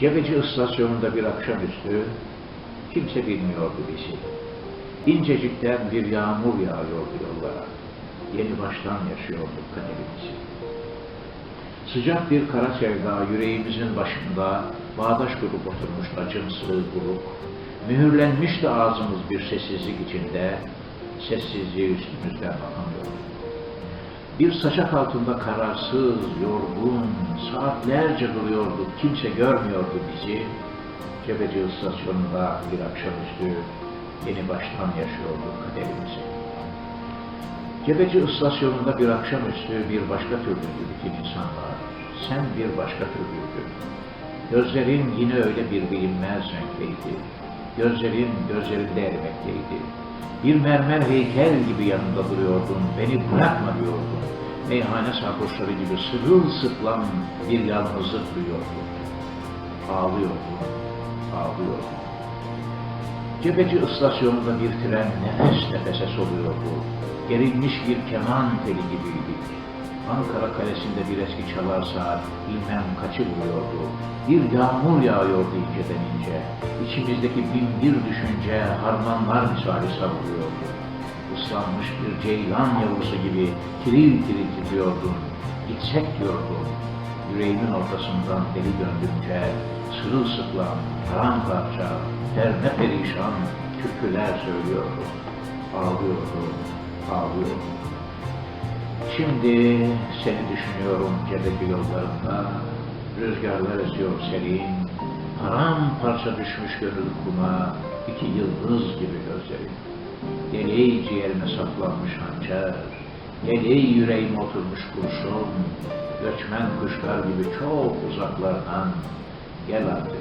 Cebeci istasyonunda bir akşamüstü kimse bilmiyordu bizi. İncecikten bir yağmur yağıyordu yollara. Yeni baştan yaşıyorduk kaderimizi. Sıcak bir kara sevda yüreğimizin başında bağdaş kurup oturmuş acımsı buruk. Mühürlenmişti ağzımız bir sessizlik içinde, sessizliği üstümüzden akamıyordu. Bir saçak altında kararsız, yorgun, saatlerce duruyorduk, kimse görmüyordu bizi. Cebeci istasyonunda bir akşamüstü yeni baştan yaşıyorduk kaderimizi. Cebeci istasyonunda bir akşamüstü bir başka türlüydü bütün insanlar. Sen bir başka türlüydün. Gözlerin yine öyle bir bilinmez renkteydi. Gözlerin gözlerinde erimekteydi. Bir mermer heykel gibi yanında duruyordun, beni bırakma diyordun. Meyhane sarhoşları gibi sırılsıklam bir yalnızlık duyuyordun. Ağlıyordun, ağlıyordun. Cebeci istasyonunda bir tren nefes nefese soluyordu. Gerilmiş bir keman teli gibiydik. Ankara Kalesi'nde bir eski çalar saat bilmem kaçı vuruyordu. Bir yağmur yağıyordu inceden ince. İçimizdeki bin bir düşünce harmanlar misali savruluyordu. Islanmış bir ceylan yavrusu gibi tiril tiril titriyordun. Gitsek diyordun. Yüreğimin ortasından deli döndükçe sırılsıklam, paramparça, perne perişan türküler söylüyordu. Ağlıyordu, ağlıyordu. Şimdi seni düşünüyorum cebeci yollarında, rüzgarlar esiyor serin, paramparça düşmüş gönül kuma, iki yıldız gibi gözlerin. Deli ciğerime saplanmış hançer, deli yüreğime oturmuş kurşun, göçmen kuşlar gibi çok uzaklardan, gel artık